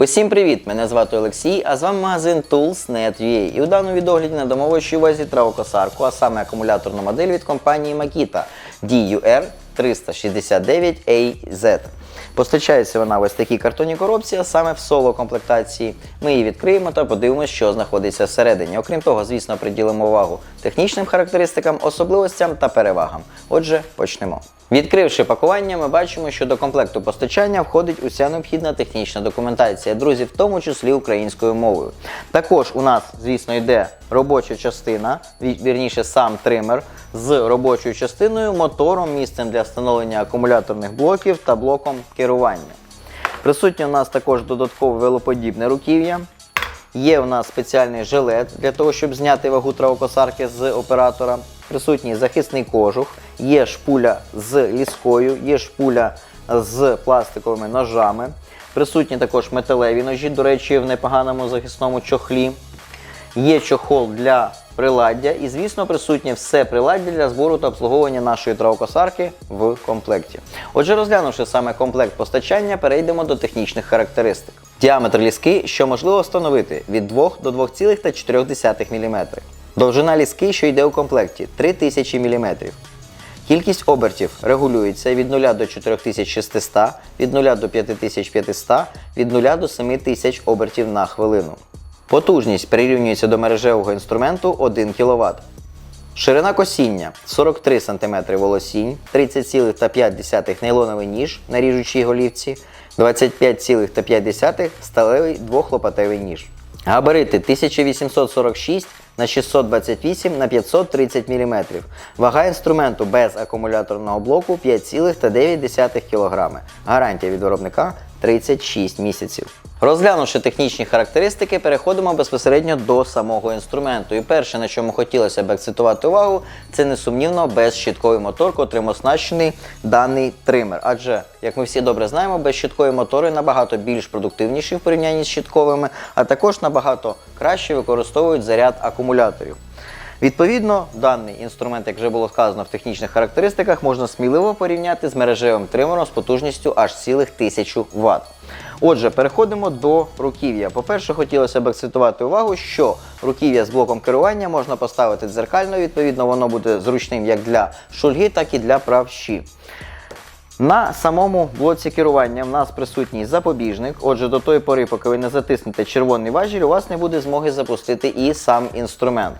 Усім привіт! Мене звати Олексій, а з вами магазин Tools.net.ua. І у даному відогляді надамо вашій увазі травокосарку, а саме акумуляторну модель від компанії Makita DUR 369AZ. Постачається вона в ось такій картонній коробці, а саме в соло комплектації. Ми її відкриємо та подивимося, що знаходиться всередині. Окрім того, звісно, приділимо увагу технічним характеристикам, особливостям та перевагам. Отже, почнемо. Відкривши пакування, ми бачимо, що до комплекту постачання входить уся необхідна технічна документація, друзі, в тому числі українською мовою. Також у нас, звісно, йде робоча частина, ві- вірніше сам тример з робочою частиною, мотором, місцем для встановлення акумуляторних блоків та блоком керування. Присутнє у нас також додаткове велоподібне руків'я. Є у нас спеціальний жилет для того, щоб зняти вагу травокосарки з оператора. Присутній захисний кожух, є шпуля з ліскою, є шпуля з пластиковими ножами. Присутні також металеві ножі, до речі, в непоганому захисному чохлі. Є чохол для приладдя і, звісно, присутнє все приладдя для збору та обслуговування нашої травокосарки в комплекті. Отже, розглянувши саме комплект постачання, перейдемо до технічних характеристик. Діаметр ліски, що можливо встановити від 2 до 2,4 мм. Довжина ліски, що йде у комплекті 3000 мм. Кількість обертів регулюється від 0 до 4600, від 0 до 5500, від 0 до 7000 обертів на хвилину. Потужність прирівнюється до мережевого інструменту 1 кВт. Ширина косіння 43 см волосінь, 30,5 нейлоновий ніж на ріжучій голівці, 25,5 сталевий двохлопатевий ніж. Габарити 1846 на 628 на 530 мм. Вага інструменту без акумуляторного блоку 5,9 кг. Гарантія від виробника 36 місяців. Розглянувши технічні характеристики, переходимо безпосередньо до самого інструменту. І перше, на чому хотілося б акцентувати увагу, це несумнівно безщітковий мотор, котрим оснащений даний тример. Адже, як ми всі добре знаємо, безщіткові мотори набагато більш продуктивніші в порівнянні з щітковими, а також набагато краще використовують заряд акумуляторів. Відповідно, даний інструмент, як вже було сказано в технічних характеристиках, можна сміливо порівняти з мережевим тримером з потужністю аж цілих 1000 Вт. Отже, переходимо до руків'я. По-перше, хотілося б акцентувати увагу, що руків'я з блоком керування можна поставити дзеркально, відповідно, воно буде зручним як для шульги, так і для правші. На самому блоці керування в нас присутній запобіжник. Отже, до тої пори, поки ви не затиснете червоний важіль, у вас не буде змоги запустити і сам інструмент.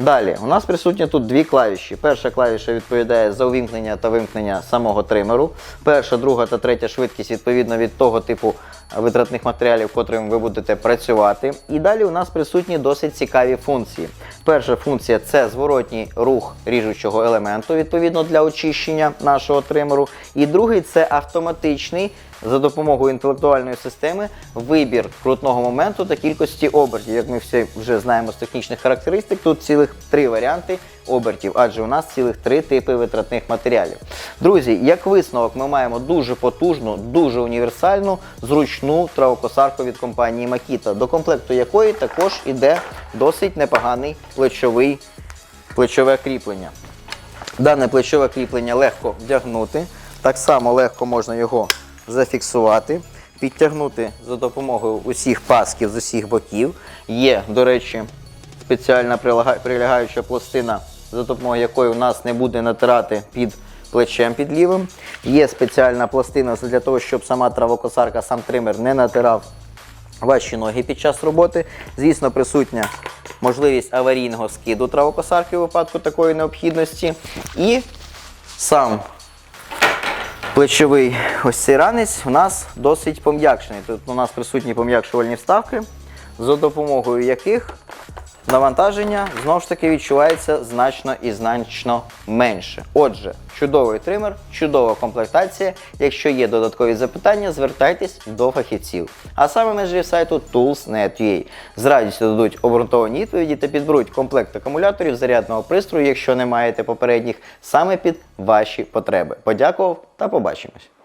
Далі, у нас присутні тут дві клавіші. Перша клавіша відповідає за увімкнення та вимкнення самого тримеру. Перша, друга та третя швидкість відповідно від того типу витратних матеріалів, котрим ви будете працювати. І далі у нас присутні досить цікаві функції. Перша функція це зворотній рух ріжучого елементу, відповідно для очищення нашого тримеру. І другий це автоматичний за допомогою інтелектуальної системи вибір крутного моменту та кількості обертів. Як ми всі вже знаємо з технічних характеристик, тут цілих три варіанти обертів, адже у нас цілих три типи витратних матеріалів. Друзі, як висновок, ми маємо дуже потужну, дуже універсальну, зручну травокосарку від компанії Makita, до комплекту якої також іде досить непоганий плечовий, плечове кріплення. Дане плечове кріплення легко вдягнути. Так само легко можна його зафіксувати, підтягнути за допомогою усіх пасків з усіх боків. Є, до речі, спеціальна прилягаюча пластина, за допомогою якої у нас не буде натирати під плечем під лівим. Є спеціальна пластина для того, щоб сама травокосарка, сам тример не натирав ваші ноги під час роботи. Звісно, присутня можливість аварійного скиду травокосарки у випадку такої необхідності. І сам плечовий ось цей ранець у нас досить пом'якшений. Тут у нас присутні пом'якшувальні вставки, за допомогою яких навантаження знову ж таки відчувається значно і значно менше. Отже, чудовий тример, чудова комплектація. Якщо є додаткові запитання, звертайтесь до фахівців. А саме межі сайту Tools.net.ua. З радістю дадуть обґрунтовані відповіді та підберуть комплект акумуляторів зарядного пристрою, якщо не маєте попередніх, саме під ваші потреби. Подякував та побачимось.